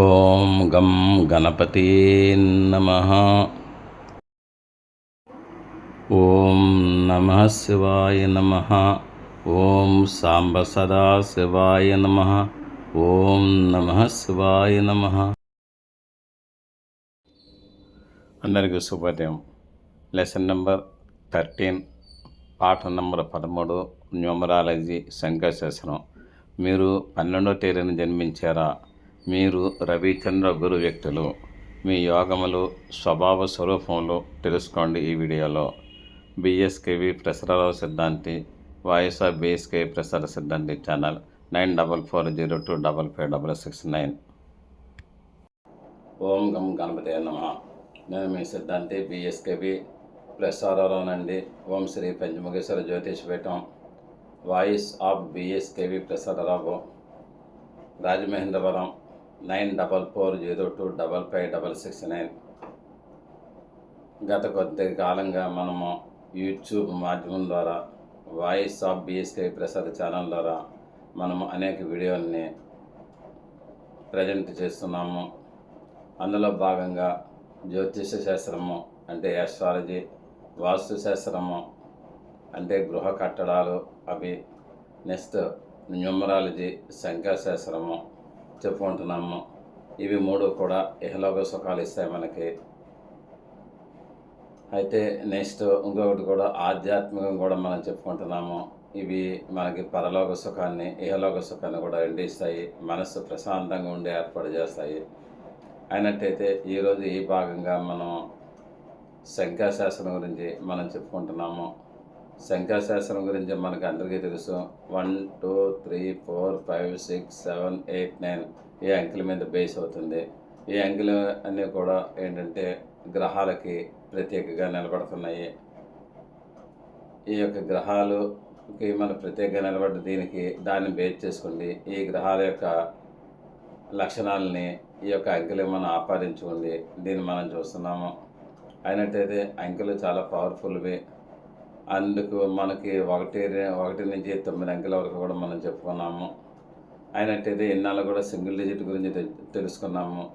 ఓం గం గణపతి నమ. ఓం నమ శివాయ నమ. ఓం సాంబ సదా శివాయ నమ. ఓం నమ శివాయ నమ. అందరికీ శుభోదయం. లెసన్ నెంబర్ థర్టీన్ పాఠం నెంబర్ పదమూడు న్యూమరాలజీ సంఖ్యాశాస్త్రం మీరు పన్నెండో తేదీన జన్మించారా? మీరు రవిచంద్ర గురు వ్యక్తులు మీ యోగములు స్వభావ స్వరూపంలో తెలుసుకోండి ఈ వీడియోలో. బిఎస్కేవి ప్రసరరావు సిద్ధాంతి వాయిస్ ఆఫ్ బిఎస్కే ప్రసార సిద్ధాంతి channel nine double four zero two double five double six nine. ఓం గం గణపతి నమ. నేను మీ సిద్ధాంతి BSKV ప్రసారావునండి Om Sri Panchamukheswara Jyotish Peetham voice of BSKV Prasararao Rajamahendravaram nine double four zero two double five double six nine. గత కొద్ది కాలంగా మనము YouTube మాధ్యమం ద్వారా voice of BSK Prasad channel ద్వారా మనము అనేక వీడియోల్ని ప్రజెంట్ చేస్తున్నాము. అందులో భాగంగా జ్యోతిష శాస్త్రము అంటే యాస్ట్రాలజీ వాస్తు శాస్త్రము అంటే గృహ కట్టడాలు అవి నెక్స్ట్ న్యూమరాలజీ సంఖ్యాశాస్త్రము చెప్పుకుంటున్నాము ఇవి మూడు కూడా ఇహలోక సుఖాలు ఇస్తాయి మనకి అయితే నెక్స్ట్ ఇంకొకటి కూడా ఆధ్యాత్మికం కూడా మనం చెప్పుకుంటున్నాము ఇవి మనకి పరలోక సుఖాన్ని ఇహలోక సుఖాన్ని కూడా రెండు ఇస్తాయి మనస్సు ప్రశాంతంగా ఉండి ఏర్పాటు చేస్తాయి. అయినట్టయితే ఈరోజు ఈ భాగంగా మనం శంఖాశాసనం గురించి మనం చెప్పుకుంటున్నాము. సంఖ్యాశాస్త్రం గురించి మనకు అందరికీ తెలుసు. One two three four five six seven eight nine ఈ అంకెల మీద బేస్ అవుతుంది. ఈ అంకెలు అన్నీ కూడా ఏంటంటే గ్రహాలకి ప్రత్యేకంగా నిలబడుతున్నాయి. ఈ యొక్క గ్రహాలుకి మన ప్రత్యేకంగా నిలబడ్డ దీనికి దాన్ని బేస్ చేసుకోండి. ఈ గ్రహాల యొక్క లక్షణాలని ఈ యొక్క అంకెలు మనం ఆపాదించుకుంది దీన్ని మనం చూస్తున్నాము. అయినట్టయితే అంకెలు చాలా పవర్ఫుల్వి అందుకు మనకి ఒకటి ఒకటి నుంచి తొమ్మిది అంకెల వరకు కూడా మనం చెప్పుకున్నాము. అయినట్టయితే ఇన్నాళ్ళు కూడా సింగిల్ డిజిట్ గురించి తె- తెలుసుకున్నాము.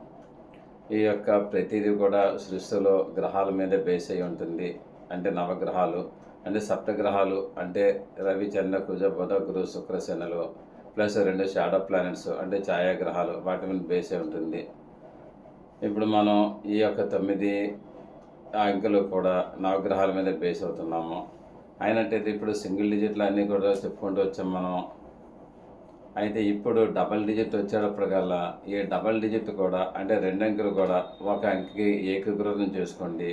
ఈ యొక్క ప్రతిదీ కూడా సృష్టిలో గ్రహాల మీద బేస్ అయి ఉంటుంది. అంటే నవగ్రహాలు అంటే సప్తగ్రహాలు అంటే రవి చంద్ర కుజ బుధ గురు శుక్ర శనులు ప్లస్ రెండు షాడో ప్లానెట్స్ అంటే ఛాయాగ్రహాలు వాటి మీద బేస్ అయి ఉంటుంది. ఇప్పుడు మనం ఈ యొక్క తొమ్మిది అంకెలు కూడా నవగ్రహాల మీద బేస్ అవుతున్నాము. అయినట్టయితే ఇప్పుడు సింగిల్ డిజిట్లు అన్నీ కూడా చెప్పుకుంటూ వచ్చాం మనం. అయితే ఇప్పుడు డబల్ డిజిట్ వచ్చేటప్పటికల్లా ఈ డబల్ డిజిట్ కూడా అంటే రెండు అంకెలు కూడా ఒక అంకెకి ఏకీకృతం చేసుకోండి.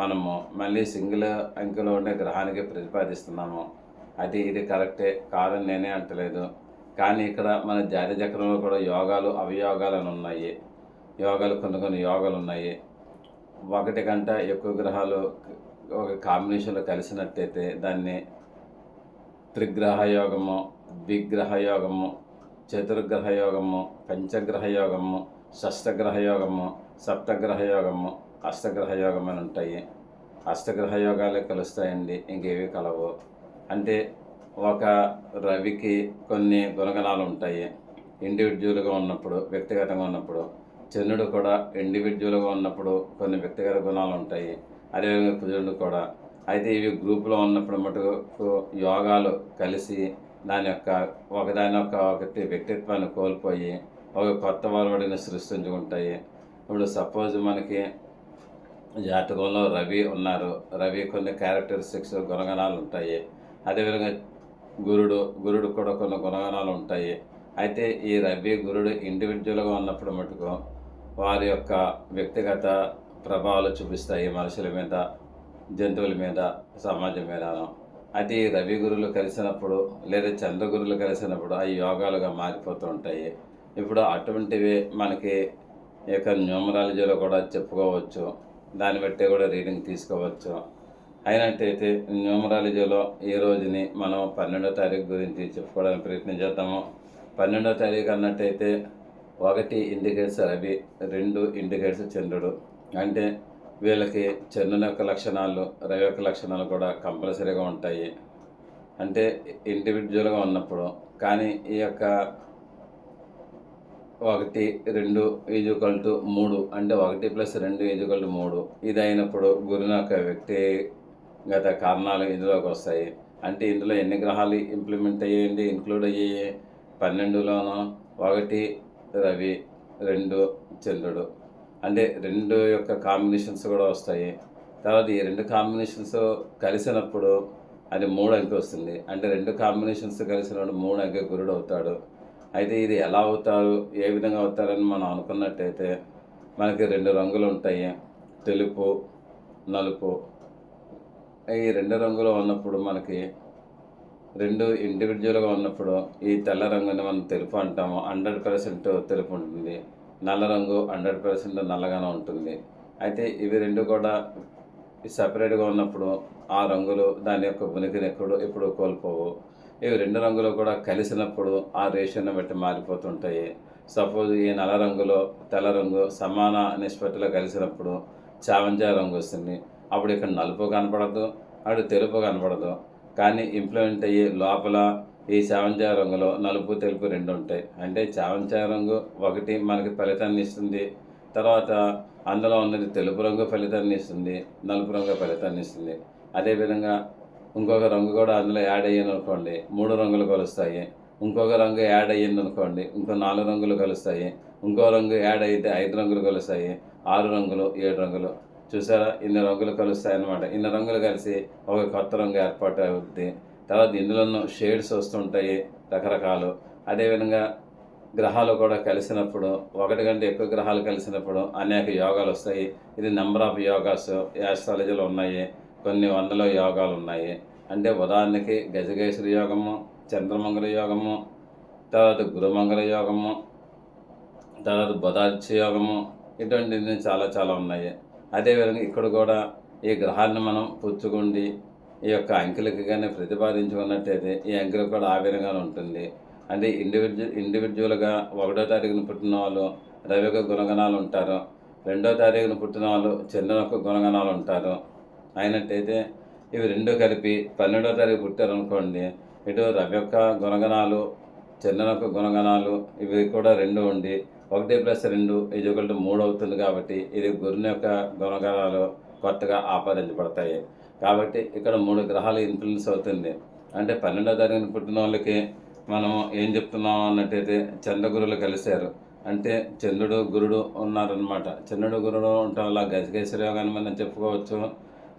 మనము మళ్ళీ సింగిల్ అంకెలో ఉండే గ్రహానికి ప్రతిపాదిస్తున్నాము. అది ఇది కరెక్టే కాదని నేనే అంటలేదు. కానీ ఇక్కడ మన జాతి చక్రంలో కూడా యోగాలు అవయోగాలు అని ఉన్నాయి. యోగాలు కొన్ని కొన్ని యోగాలు ఉన్నాయి. ఒకటి కంటే ఎక్కువ గ్రహాలు ఒక కాంబినేషన్లో కలిసినట్టయితే దాన్ని త్రిగ్రహ యోగము ద్విగ్రహ యోగము చతుర్గ్రహ యోగము పంచగ్రహ యోగము షష్టగ్రహ యోగము సప్తగ్రహ యోగము అష్టగ్రహ యోగం అని ఉంటాయి. అష్టగ్రహ యోగాలే కలుస్తాయండి ఇంకేవి కలవు. అంటే ఒక రవికి కొన్ని గుణగణాలు ఉంటాయి. ఇండివిజువల్గా ఉన్నప్పుడు వ్యక్తిగతంగా ఉన్నప్పుడు చంద్రుడు కూడా ఇండివిజువల్గా ఉన్నప్పుడు కొన్ని వ్యక్తిగత గుణాలు ఉంటాయి. అదేవిధంగా కుజుడు కూడా. అయితే ఇవి గ్రూపులో ఉన్నప్పుడు మటుకు యోగాలు కలిసి దాని యొక్క ఒకదాని యొక్క ఒకటి వ్యక్తిత్వాన్ని కోల్పోయి ఒక కొత్త వలవడిని సృష్టించుకుంటాయి. ఇప్పుడు సపోజ్ మనకి జాతకంలో రవి ఉన్నారు. రవి కొన్ని క్యారెక్టరిస్టిక్స్ గుణగణాలు ఉంటాయి. అదేవిధంగా గురుడు గురుడు కూడా కొన్ని గుణగణాలు ఉంటాయి. అయితే ఈ రవి గురుడు ఇండివిజువల్గా ఉన్నప్పుడు మటుకు వారి యొక్క వ్యక్తిగత ప్రభావాలు చూపిస్తాయి మనుషుల మీద జంతువుల మీద సమాజం మీదను. అయితే ఈ రవి గురువులు కలిసినప్పుడు లేదా చంద్రగురులు కలిసినప్పుడు అవి యోగాలుగా మారిపోతూ ఉంటాయి. ఇప్పుడు అటువంటివి మనకి ఈ యొక్క న్యూమరాలజీలో కూడా చెప్పుకోవచ్చు. దాన్ని బట్టి కూడా రీడింగ్ తీసుకోవచ్చు. అయినట్టయితే న్యూమరాలజీలో ఈ రోజుని మనం పన్నెండో తారీఖు గురించి చెప్పుకోవడానికి ప్రయత్నం చేద్దాము. పన్నెండో తారీఖు అన్నట్టయితే ఒకటి ఇండికేట్స్ రవి రెండు ఇండికేట్స్ చంద్రుడు. అంటే వీళ్ళకి చంద్రుని యొక్క లక్షణాలు రవి యొక్క లక్షణాలు కూడా కంపల్సరీగా ఉంటాయి. అంటే ఇండివిజువల్గా ఉన్నప్పుడు. కానీ ఈ యొక్క ఒకటి రెండు ఈజుకల్ టు మూడు అంటే ఒకటి ప్లస్ రెండు ఈజుకల్ టు మూడు ఇది అయినప్పుడు గురుని యొక్క వ్యక్తిగత కారణాలు ఇందులోకి వస్తాయి. అంటే ఇందులో ఎన్ని గ్రహాలు ఇంప్లిమెంట్ అయ్యేయండి? ఇంక్లూడ్ అయ్యాయి? పన్నెండులోనూ? ఒకటి రవి రెండు చంద్రుడు. అంటే రెండు యొక్క కాంబినేషన్స్ కూడా వస్తాయి. తర్వాత ఈ రెండు కాంబినేషన్స్ కలిసినప్పుడు అది మూడు అంకె వస్తుంది. అంటే రెండు కాంబినేషన్స్ కలిసినప్పుడు మూడు అంకె గురుడు అవుతాడు. అయితే ఇది ఎలా అవుతారు? ఏ విధంగా అవుతారని మనం అనుకున్నట్టయితే మనకి రెండు రంగులు ఉంటాయి. తెలుపు నలుపు. ఈ రెండు రంగులు ఉన్నప్పుడు మనకి రెండు ఇండివిజువల్గా ఉన్నప్పుడు ఈ తెల్ల రంగుని మనం తెలుపు అంటాము. హండ్రెడ్ పర్సెంట్ తెలుపు ఉంటుంది. నల్ల రంగు హండ్రెడ్ పర్సెంట్ నల్లగానే ఉంటుంది. అయితే ఇవి రెండు కూడా సపరేట్గా ఉన్నప్పుడు ఆ రంగులు దాని యొక్క ఉనికిని ఎక్కడో ఎప్పుడు కోల్పోవు. ఇవి రెండు రంగులు కూడా కలిసినప్పుడు ఆ రేషియోని బట్టి మారిపోతుంటాయి. సపోజ్ ఈ నల్ల రంగులో తెల్ల రంగు సమాన నిష్పత్తిలో కలిసినప్పుడు చావంజా రంగు వస్తుంది. అప్పుడు ఇక్కడ నలుపు కనపడదు అటు తెలుపు కనపడదు. కానీ ఇంప్లిమెంట్ అయ్యి లోపల ఈ చావంచాయ రంగులో నలుపు తెలుపు రెండు ఉంటాయి. అంటే చావంచాయ రంగు ఒకటి మనకి ఫలితాన్ని ఇస్తుంది. తర్వాత అందులో ఉన్నది తెలుపు రంగు ఫలితాన్ని ఇస్తుంది. నలుపు రంగు ఫలితాన్ని ఇస్తుంది. అదేవిధంగా ఇంకొక రంగు కూడా అందులో యాడ్ అయ్యింది అనుకోండి మూడు రంగులు కలుస్తాయి. ఇంకొక రంగు యాడ్ అయ్యింది అనుకోండి ఇంకో నాలుగు రంగులు కలుస్తాయి. ఇంకో రంగు యాడ్ అయితే ఐదు రంగులు కలుస్తాయి. ఆరు రంగులు ఏడు రంగులు. చూసారా? ఇన్ని రంగులు కలుస్తాయి అన్నమాట ఇన్ని రంగులు కలిసి ఒక కొత్త రంగు ఏర్పాటు అవుతుంది తర్వాత ఇందులోనూ షేడ్స్ వస్తుంటాయి రకరకాలు. అదేవిధంగా గ్రహాలు కూడా కలిసినప్పుడు ఒకటి కంటే ఎక్కువ గ్రహాలు కలిసినప్పుడు అనేక యోగాలు వస్తాయి. ఇది నెంబర్ ఆఫ్ యోగాస్ యాస్ట్రాలజీలో ఉన్నాయి. కొన్ని వందల యోగాలు ఉన్నాయి. అంటే ఉదాహరణకి గజగేశ్వర యోగము చంద్రమంగళ యోగము తర్వాత గురుమంగళ యోగము తర్వాత బుధాదిత్య యోగము ఇటువంటివి చాలా చాలా ఉన్నాయి. అదేవిధంగా ఇక్కడ కూడా ఈ గ్రహాలను మనం పుచ్చుకుండి ఈ యొక్క అంకెలకు కానీ ప్రతిపాదించుకున్నట్టయితే ఈ అంకెలు కూడా ఆ విధంగా ఉంటుంది. అంటే ఇండివిజువల్ ఇండివిజువల్గా ఒకటో తారీఖున పుట్టిన వాళ్ళు రవి యొక్క గుణగణాలు ఉంటారు. రెండో తారీఖున పుట్టిన వాళ్ళు చంద్రుని యొక్క గుణగణాలు ఉంటారు. అయినట్టయితే ఇవి రెండు కలిపి పన్నెండో తారీఖు పుట్టారనుకోండి ఇటు రవి యొక్క గుణగణాలు చంద్రుని యొక్క గుణగణాలు ఇవి కూడా రెండు ఉండి ఒకటి ప్లస్ రెండు ఇది ఒకటి మూడు అవుతుంది కాబట్టి ఇది గురుని యొక్క గుణగణాలు కొత్తగా ఆపాదించబడతాయి. కాబట్టి ఇక్కడ మూడు గ్రహాలు ఇన్ఫ్లుయెన్స్ అవుతుంది. అంటే పన్నెండో తారీఖున పుట్టిన వాళ్ళకి మనం ఏం చెప్తున్నాం అన్నట్టయితే చంద్రగురులు కలిశారు. అంటే చంద్రుడు గురుడు ఉన్నారనమాట చంద్రుడు గురుడు ఉండటం వల్ల గజకేశ్వరి యోగాన్ని మనం చెప్పుకోవచ్చు.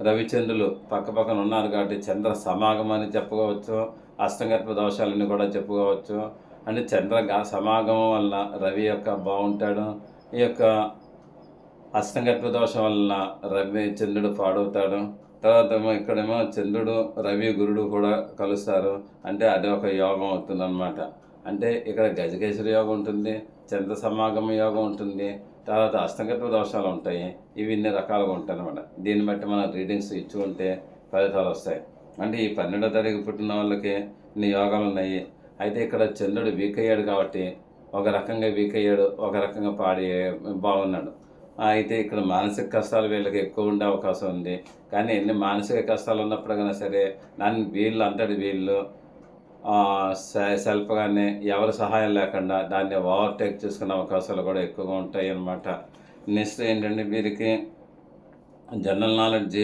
రవిచంద్రులు పక్క పక్కన ఉన్నారు కాబట్టి చంద్ర సమాగం అని చెప్పుకోవచ్చు. అష్టగర్భ దోషాలని కూడా చెప్పుకోవచ్చు. అంటే చంద్ర సమాగమం వల్ల రవి యొక్క బాగుంటాడు. ఈ యొక్క అష్టగర్భ దోషం వలన రవి చంద్రుడు పాడవుతాడు. తర్వాత ఏమో ఇక్కడేమో చంద్రుడు రవి గురుడు కూడా కలుస్తారు. అంటే అది ఒక యోగం అవుతుందన్నమాట. అంటే ఇక్కడ గజకేశ్వరి యోగం ఉంటుంది చంద్ర సమాగమ యోగం ఉంటుంది తర్వాత అష్టంగత్వ దోషాలు ఉంటాయి. ఇవి ఇన్ని రకాలుగా ఉంటాయి అనమాట దీన్ని బట్టి మనం రీడింగ్స్ ఇచ్చుకుంటే ఫలితాలు వస్తాయి. అంటే ఈ పన్నెండో తారీఖు పుట్టిన వాళ్ళకి ఇన్ని యోగాలు ఉన్నాయి? అయితే ఇక్కడ చంద్రుడు వీక్ అయ్యాడు కాబట్టి ఒక రకంగా వీక్ అయ్యాడు ఒక రకంగా పాడి బాగున్నాడు. అయితే ఇక్కడ మానసిక కష్టాలు వీళ్ళకి ఎక్కువ ఉండే అవకాశం ఉంది. కానీ ఎన్ని మానసిక కష్టాలు ఉన్నప్పుడు కన్నా సరే నన్ను వీళ్ళు అంతటి వీళ్ళు సెల్ఫ్గానే ఎవరి సహాయం లేకుండా దాన్ని ఓవర్టేక్ చేసుకునే అవకాశాలు కూడా ఎక్కువగా ఉంటాయి అన్నమాట నెక్స్ట్ ఏంటంటే వీరికి జనరల్ నాలెడ్జ్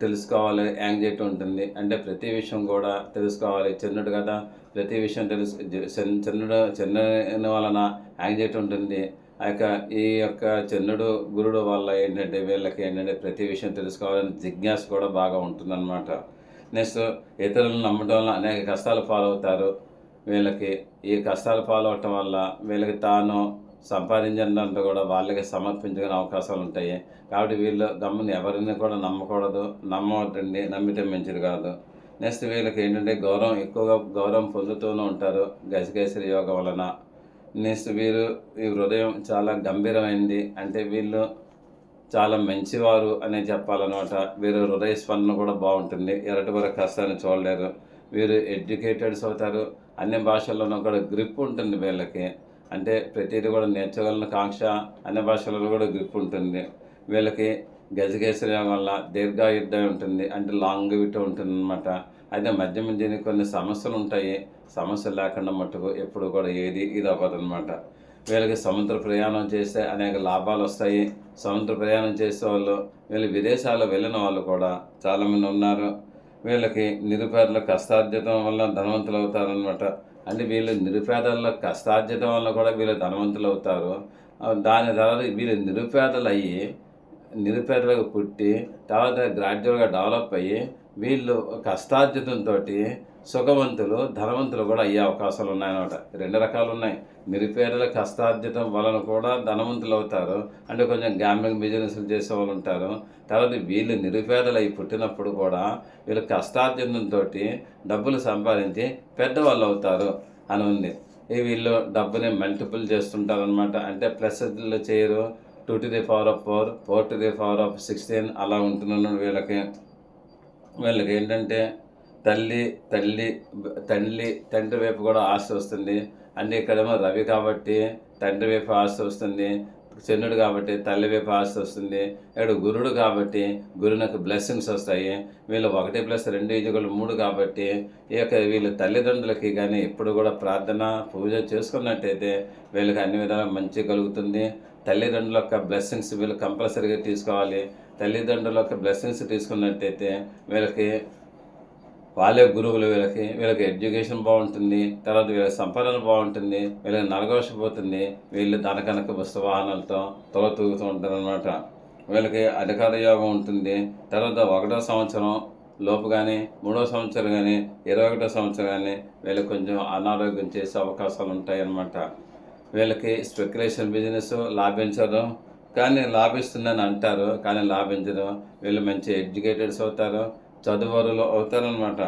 తెలుసుకోవాలి యాంగ్జైటీ ఉంటుంది. అంటే ప్రతి విషయం కూడా తెలుసుకోవాలి. చంద్రుడు కదా ప్రతి విషయం తెలుసు జ- చంద్రుడు చంద్రుని వలన యాంగ్జైటీ ఉంటుంది. ఆ యొక్క ఈ యొక్క చంద్రుడు గురుడు వల్ల ఏంటంటే వీళ్ళకి ఏంటంటే ప్రతి విషయం తెలుసుకోవాలని జిజ్ఞాస కూడా బాగా ఉంటుందన్నమాట. నెక్స్ట్ ఇతరులను నమ్మడం వల్ల అనేక కష్టాలు పాలవుతారు వీళ్ళకి ఈ కష్టాలు పాలవటం వల్ల వీళ్ళకి తాను సంపాదించినంత కూడా వాళ్ళకి సమర్పించుకునే అవకాశాలు ఉంటాయి. కాబట్టి వీళ్ళు గమ్ముని ఎవరిని కూడా నమ్మకూడదు నమ్మవద్దండి నమ్మితే మంచిది కాదు. నెక్స్ట్ వీళ్ళకి ఏంటంటే గౌరవం ఎక్కువగా గౌరవం పొందుతూనే ఉంటారు గజకేసరి యోగ వలన. నెక్స్ట్ వీరు ఈ హృదయం చాలా గంభీరమైంది అంటే వీళ్ళు చాలా మంచివారు అనే చెప్పాలన్నమాట. వీరు హృదయ స్పందన కూడా బాగుంటుంది. ఎరటి వరకు కష్టాన్ని చూడలేరు. వీరు ఎడ్యుకేటెడ్స్ అవుతారు. అన్ని భాషల్లోనూ కూడా గ్రిప్ ఉంటుంది వీళ్ళకి. అంటే ప్రతిదీ కూడా నేర్చగలిగిన కాంక్ష అన్ని భాషలలో కూడా గ్రిప్ ఉంటుంది. వీళ్ళకి గజకేసరం వల్ల దీర్ఘాయుద్ధం ఉంటుంది అంటే లాంగ్విటీ ఉంటుంది అనమాట అయితే మధ్య మధ్యన కొన్ని సమస్యలు ఉంటాయి. సమస్యలు లేకుండా మట్టుకు ఎప్పుడు కూడా ఏది ఇది అవ్వదనమాట వీళ్ళకి సముద్ర ప్రయాణం చేస్తే అనేక లాభాలు వస్తాయి. సముద్ర ప్రయాణం చేసే వాళ్ళు వీళ్ళు విదేశాల్లో వెళ్ళిన వాళ్ళు కూడా చాలామంది ఉన్నారు. వీళ్ళకి నిరుపేదల కష్టార్జితం వల్ల ధనవంతులు అవుతారనమాట అంటే వీళ్ళు నిరుపేదల్లో కష్టార్జితం వల్ల కూడా వీళ్ళు ధనవంతులు అవుతారు. దాని తర్వాత వీళ్ళు నిరుపేదలు అయ్యి నిరుపేదలకు పుట్టి తర్వాత గ్రాడ్యువల్గా డెవలప్ అయ్యి వీళ్ళు కష్టార్జితంతో సుఖవంతులు ధనవంతులు కూడా అయ్యే అవకాశాలు ఉన్నాయన్నమాట రెండు రకాలు ఉన్నాయి నిరుపేదల కష్టార్జితం వలన కూడా ధనవంతులు అవుతారు. అంటే కొంచెం గ్యాంబ్లింగ్ బిజినెస్లు చేసే వాళ్ళు ఉంటారు. తర్వాత వీళ్ళు నిరుపేదలు అయి పుట్టినప్పుడు కూడా వీళ్ళు కష్టార్జితంతో డబ్బులు సంపాదించి పెద్దవాళ్ళు అవుతారు అని ఉంది. ఈ వీళ్ళు డబ్బుని మల్టిపుల్ చేస్తుంటారనమాట అంటే ప్లస్ చేయరు. Two to the power of four four to the power of sixteen అలా ఉంటున్నాను వీళ్ళకి. వీళ్ళకి ఏంటంటే తల్లి తల్లి తల్లి తండ్రి వైపు కూడా ఆశ వస్తుంది. అంటే ఇక్కడేమో రవి కాబట్టి తండ్రి వైపు ఆశ వస్తుంది చంద్రుడు కాబట్టి తల్లి వైపు ఆశ వస్తుంది ఇక్కడ గురుడు కాబట్టి గురునికి బ్లెస్సింగ్స్ వస్తాయి. వీళ్ళు ఒకటి ప్లస్ రెండు ఈజుగలు మూడు కాబట్టి ఈ యొక్క వీళ్ళ తల్లిదండ్రులకి కానీ ఎప్పుడు కూడా ప్రార్థన పూజ చేసుకున్నట్టయితే వీళ్ళకి అన్ని విధాలుగా మంచి కలుగుతుంది. తల్లిదండ్రుల యొక్క బ్లెస్సింగ్స్ వీళ్ళు కంపల్సరీగా తీసుకోవాలి. తల్లిదండ్రుల యొక్క బ్లెస్సింగ్స్ తీసుకున్నట్టయితే వీళ్ళకి వాళ్ళే గురువులు వీళ్ళకి వీళ్ళకి ఎడ్యుకేషన్ బాగుంటుంది. తర్వాత వీళ్ళకి సంపాదన బాగుంటుంది. వీళ్ళకి నరగోషపోతుంది వీళ్ళు ధనకనక వస్తు వాహనాలతో తొల తూగుతూ ఉంటారు అనమాట వీళ్ళకి అధికార యోగం ఉంటుంది. తర్వాత ఒకటో సంవత్సరం లోపు కానీ మూడో సంవత్సరం కానీ ఇరవై ఒకటో సంవత్సరం కానీ వీళ్ళకి కొంచెం అనారోగ్యం చేసే అవకాశాలు ఉంటాయి అన్నమాట వీళ్ళకి స్పెక్యులేషన్ బిజినెస్ లాభించడం కానీ లాభిస్తుందని అంటారు కానీ లాభించరు. వీళ్ళు మంచి ఎడ్యుకేటెడ్స్ అవుతారు చదువురులు అవుతారనమాట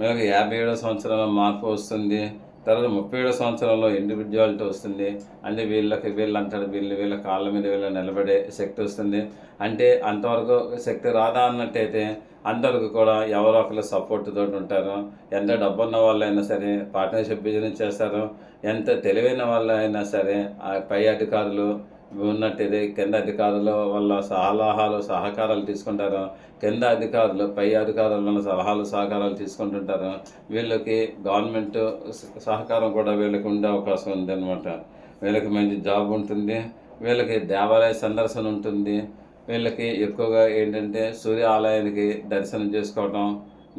వీళ్ళకి యాభై ఏడో సంవత్సరంలో మార్పు వస్తుంది తర్వాత ముప్పై ఏడో సంవత్సరంలో ఇండివిజువాలిటీ వస్తుంది. అంటే వీళ్ళకి వీళ్ళు అంటారు వీళ్ళు వీళ్ళ కాళ్ళ మీద వీళ్ళు నిలబడే శక్తి వస్తుంది. అంటే అంతవరకు శక్తి రాదా అన్నట్టయితే అందరికి కూడా ఎవరో ఒకరు సపోర్ట్ తోటి ఉంటారు. ఎంత డబ్బున్న వాళ్ళైనా సరే పార్ట్నర్షిప్ బిజినెస్ చేస్తారు. ఎంత తెలివైన వాళ్ళైనా సరే పై అధికారులు ఉన్నట్టయితే కింద అధికారుల వల్ల సలహాలు సహకారాలు తీసుకుంటారు. కింద అధికారులు పై అధికారుల సలహాలు సహకారాలు తీసుకుంటుంటారు. వీళ్ళకి గవర్నమెంట్ సహకారం కూడా వీళ్ళకి ఉండే అవకాశం ఉంది అనమాట వీళ్ళకి మంచి జాబ్ ఉంటుంది. వీళ్ళకి దేవాలయ సందర్శన ఉంటుంది. వీళ్ళకి ఎక్కువగా ఏంటంటే సూర్య ఆలయానికి దర్శనం చేసుకోవడం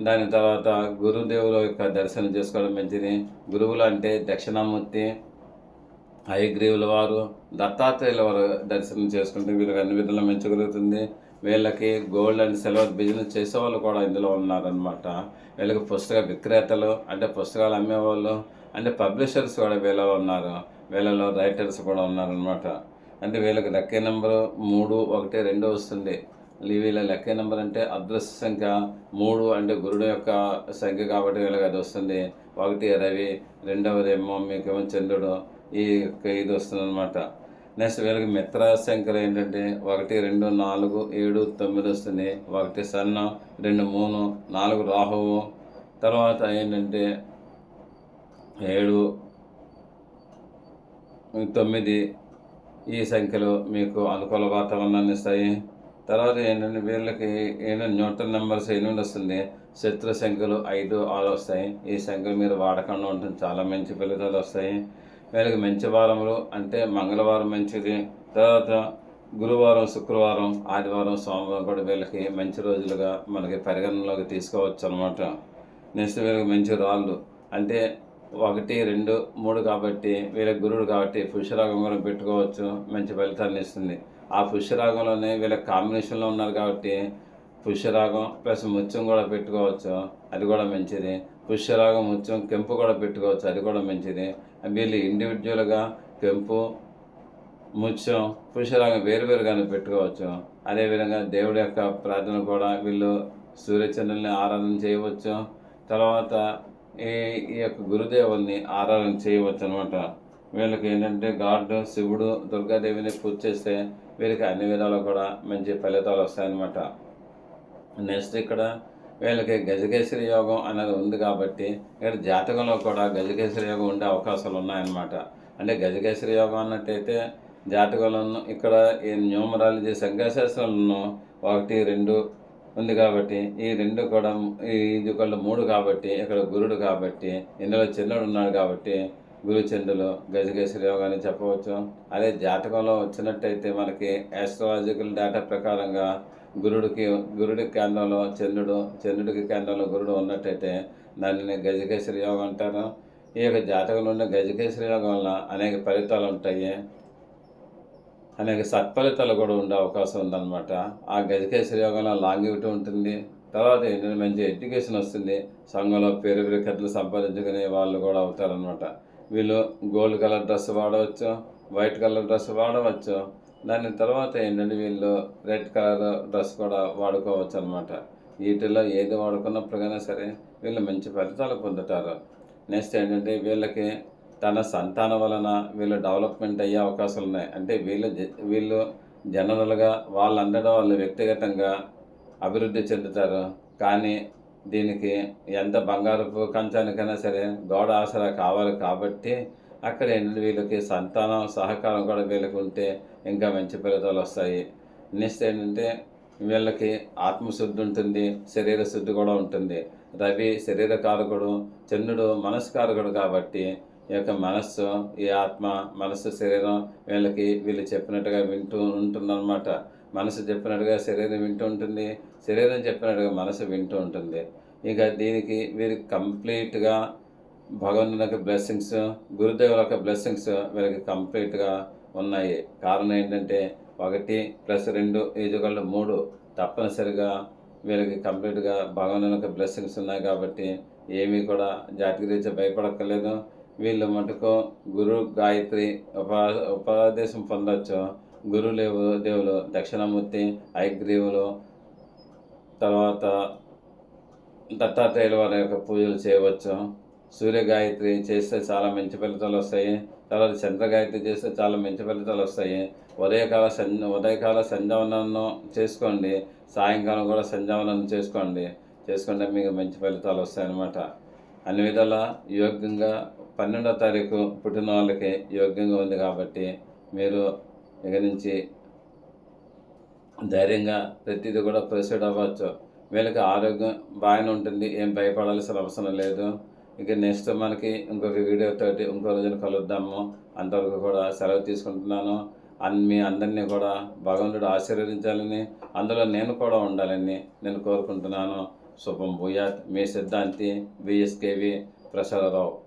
దాని తర్వాత గురుదేవుల యొక్క దర్శనం చేసుకోవడం మంచిది. గురువులు అంటే దక్షిణామూర్తి హయగ్రీవుల వారు దత్తాత్రేయుల వారు దర్శనం చేసుకుంటే వీళ్ళకి అన్ని విధాలు మెచ్చగలుగుతుంది వీళ్ళకి గోల్డ్ అండ్ సిల్వర్ బిజినెస్ చేసే వాళ్ళు కూడా ఇందులో ఉన్నారనమాట వీళ్ళకి పుస్తక విక్రేతలు అంటే పుస్తకాలు అమ్మేవాళ్ళు అంటే పబ్లిషర్స్ కూడా వీళ్ళలో ఉన్నారు. వీళ్ళలో రైటర్స్ కూడా ఉన్నారనమాట అంటే వీళ్ళకి లెక్క నెంబరు మూడు ఒకటి రెండు వస్తుంది వీళ్ళ లెక్క నెంబర్ అంటే అదృష్ట సంఖ్య మూడు అంటే గురుడు యొక్క సంఖ్య కాబట్టి వీళ్ళకి అది వస్తుంది ఒకటి రవి రెండవది ఏమో మీకేమో చంద్రుడు ఈ యొక్క ఇది వస్తుంది అనమాట నెక్స్ట్ వీళ్ళకి మిత్ర సంఖ్యలు ఏంటంటే ఒకటి రెండు నాలుగు ఏడు తొమ్మిది వస్తుంది ఒకటి సన్న రెండు మూడు నాలుగు రాహువు. తర్వాత ఏంటంటే ఏడు తొమ్మిది ఈ సంఖ్యలు మీకు అనుకూల వాతావరణాన్ని ఇస్తాయి. తర్వాత ఏంటంటే వీళ్ళకి ఏంటంటే న్యూట్రల్ నెంబర్స్ ఎనిమిది వస్తుంది. శత్రు సంఖ్యలు ఐదు ఆరు వస్తాయి. ఈ సంఖ్యలు మీరు వాడకుండా ఉంటుంది చాలా మంచి ఫలితాలు వస్తాయి. వీళ్ళకి మంచి వారములు అంటే మంగళవారం మంచిది. తర్వాత గురువారం శుక్రవారం ఆదివారం సోమవారం కూడా వీళ్ళకి మంచి రోజులుగా మనకి పరిగణనలోకి తీసుకోవచ్చు అనమాట నెక్స్ట్ వీళ్ళకి మంచి రాళ్ళు అంటే ఒకటి రెండు మూడు కాబట్టి వీళ్ళకి గురుడు కాబట్టి పుష్యరాగం కూడా పెట్టుకోవచ్చు మంచి ఫలితాన్ని ఇస్తుంది. ఆ పుష్యరాగంలోనే వీళ్ళకి కాంబినేషన్లో ఉన్నారు కాబట్టి పుష్యరాగం ప్లస్ ముత్యం కూడా పెట్టుకోవచ్చు అది కూడా మంచిది. పుష్యరాగం ముత్యం కెంపు కూడా పెట్టుకోవచ్చు అది కూడా మంచిది. వీళ్ళు ఇండివిజువల్గా కెంపు ముత్యం పుష్యరాగం వేరువేరుగానే పెట్టుకోవచ్చు. అదేవిధంగా దేవుడి యొక్క ప్రార్థన కూడా వీళ్ళు సూర్యచంద్రుల్ని ఆరాధన చేయవచ్చు. తర్వాత ఈ ఈ యొక్క గురుదేవుల్ని ఆరాధన చేయవచ్చు అనమాట వీళ్ళకి ఏంటంటే గాడ్ శివుడు దుర్గాదేవిని పూజ చేస్తే వీళ్ళకి అన్ని విధాలు కూడా మంచి ఫలితాలు వస్తాయన్నమాట. నెక్స్ట్ ఇక్కడ వీళ్ళకి గజకేశ్వరి యోగం అనేది ఉంది కాబట్టి ఇక్కడ జాతకంలో కూడా గజకేశ్వరి యోగం ఉండే అవకాశాలు ఉన్నాయన్నమాట. అంటే గజకేశ్వరి యోగం అన్నట్టయితే జాతకంలో ఇక్కడ ఈ న్యూమరాలజీ సంఖ్యాశాస్త్రంలో ఒకటి రెండు ఉంది కాబట్టి ఈ రెండు కూడా ఈ ఇది కూడా మూడు కాబట్టి ఇక్కడ గురుడు కాబట్టి ఇందులో చంద్రుడు ఉన్నాడు కాబట్టి గురుచంద్రులు గజకేశ్వరి అని చెప్పవచ్చు. అదే జాతకంలో వచ్చినట్టయితే మనకి ఆస్ట్రాలజికల్ డేటా ప్రకారంగా గురుడికి గురుడి కేంద్రంలో చంద్రుడు చంద్రుడికి కేంద్రంలో గురుడు ఉన్నట్టయితే దానిని గజకేశ్వరి యోగం అంటారు. ఈ యొక్క జాతకంలో ఉన్న గజకేశ్వర యోగం వల్ల అనేక ఫలితాలు ఉంటాయి. అనేక సత్ఫలితాలు కూడా ఉండే అవకాశం ఉందన్నమాట. ఆ గజకేశ్వర యోగంలో లాంగివిటీ ఉంటుంది. తర్వాత ఏంటంటే మంచి ఎడ్యుకేషన్ వస్తుంది. సంఘంలో పేరు పేరు కథలు సంపాదించుకునే వాళ్ళు కూడా అవుతారనమాట వీళ్ళు గోల్డ్ కలర్ డ్రెస్ వాడవచ్చు వైట్ కలర్ డ్రెస్ వాడవచ్చు. దాని తర్వాత ఏంటంటే వీళ్ళు రెడ్ కలర్ డ్రెస్ కూడా వాడుకోవచ్చు అనమాట వీటిలో ఏది వాడుకున్నప్పటికైనా సరే వీళ్ళు మంచి ఫలితాలు పొందుతారు. నెక్స్ట్ ఏంటంటే వీళ్ళకి తన సంతానం వలన వీళ్ళు డెవలప్మెంట్ అయ్యే అవకాశాలు ఉన్నాయి. అంటే వీళ్ళు వీళ్ళు జనరల్గా వాళ్ళందరూ వాళ్ళు వ్యక్తిగతంగా అభివృద్ధి చెందుతారు. కానీ దీనికి ఎంత బంగారపు కంచానికైనా సరే గోడ ఆసరా కావాలి కాబట్టి అక్కడ వీళ్ళకి సంతానం సహకారం కూడా వీళ్ళకి ఉంటే ఇంకా మంచి ఫలితాలు వస్తాయి. నెక్స్ట్ ఏంటంటే వీళ్ళకి ఆత్మశుద్ధి ఉంటుంది శరీర శుద్ధి కూడా ఉంటుంది. రవి శరీర కారకుడు చంద్రుడు మనస్కారకుడు కాబట్టి ఈ యొక్క మనస్సు ఈ ఆత్మ మనస్సు శరీరం వీళ్ళకి వీళ్ళు చెప్పినట్టుగా వింటూ ఉంటుందన్నమాట. మనసు చెప్పినట్టుగా శరీరం వింటూ ఉంటుంది శరీరం చెప్పినట్టుగా మనసు వింటూ ఉంటుంది. ఇక దీనికి వీరికి కంప్లీట్గా భగవంతుని యొక్క బ్లెస్సింగ్స్ గురుదేవుల యొక్క బ్లెస్సింగ్స్ వీళ్ళకి కంప్లీట్గా ఉన్నాయి. కారణం ఏంటంటే ఒకటి ప్లస్ రెండు ఈజుగళ్ళు మూడు తప్పనిసరిగా వీళ్ళకి కంప్లీట్గా భగవంతుని యొక్క బ్లెస్సింగ్స్ ఉన్నాయి కాబట్టి ఏమీ కూడా జాతికి రీత్యా భయపడక్కర్లేదు. వీళ్ళు మటుకు గురు గాయత్రి ఉపా ఉపదేశం పొందొచ్చు. గురులేవు దేవులు దక్షిణామూర్తి ఐగ్రీవులు తర్వాత దత్తాత్రేయుల వారి యొక్క పూజలు చేయవచ్చు. సూర్య గాయత్రి చేస్తే చాలా మంచి ఫలితాలు వస్తాయి. తర్వాత చంద్ర గాయత్రి చేస్తే చాలా మంచి ఫలితాలు వస్తాయి. ఉదయకాల సం ఉదయకాల సంధ్యావనం చేసుకోండి. సాయంకాలం కూడా సంధ్యావనం చేసుకోండి. చేసుకుంటే మీకు మంచి ఫలితాలు వస్తాయన్నమాట. అన్ని విధాల యోగ్యంగా పన్నెండో తారీఖు పుట్టిన వాళ్ళకి యోగ్యంగా ఉంది కాబట్టి మీరు ఇక నుంచి ధైర్యంగా ప్రతిదీ కూడా ప్రొసీడ్ అవ్వచ్చు. వీళ్ళకి ఆరోగ్యం బాగానే ఉంటుంది. ఏం భయపడాల్సిన అవసరం లేదు. ఇక నెక్స్ట్ మనకి ఇంకొక వీడియో తోటి ఇంకో రోజున కలుద్దాము. అంతవరకు కూడా సెలవు తీసుకుంటున్నాను. అన్ మీ అందరినీ కూడా భగవంతుడు ఆశీర్వదించాలని అందులో నేను కూడా ఉండాలని నేను కోరుకుంటున్నాను. శుభం భూయాత్. మీ సిద్ధాంతి బిఎస్కేవి ప్రసాదరావు.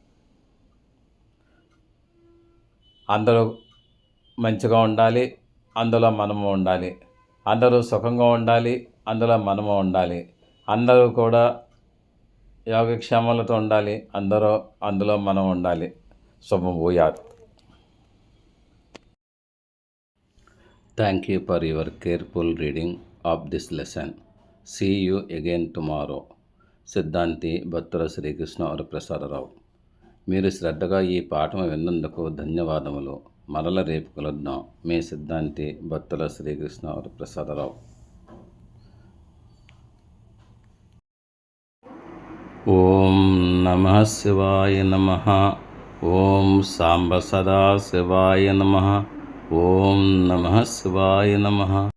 అందరూ మంచిగా ఉండాలి అందులో మనము ఉండాలి. అందరూ సుఖంగా ఉండాలి అందులో మనము ఉండాలి. అందరూ కూడా యోగక్షేమాలతో ఉండాలి అందరూ అందులో మనం ఉండాలి. శుభభూయాత్ thank you for your careful reading of this lesson see you again tomorrow సిద్ధాంతి భక్తుల శ్రీకృష్ణ వరప్రసాదరావు మీరు శ్రద్ధగా ఈ పాఠం విన్నందుకు ధన్యవాదములు. మరల రేపు కలుద్దాం. మీ సిద్ధాంతి భక్తుల శ్రీకృష్ణ ప్రసాదరావు. ఓం నమ శివాయ నమ. ఓం సాంబ సదా శివాయ నమ. ఓం నమ శివాయ నమ.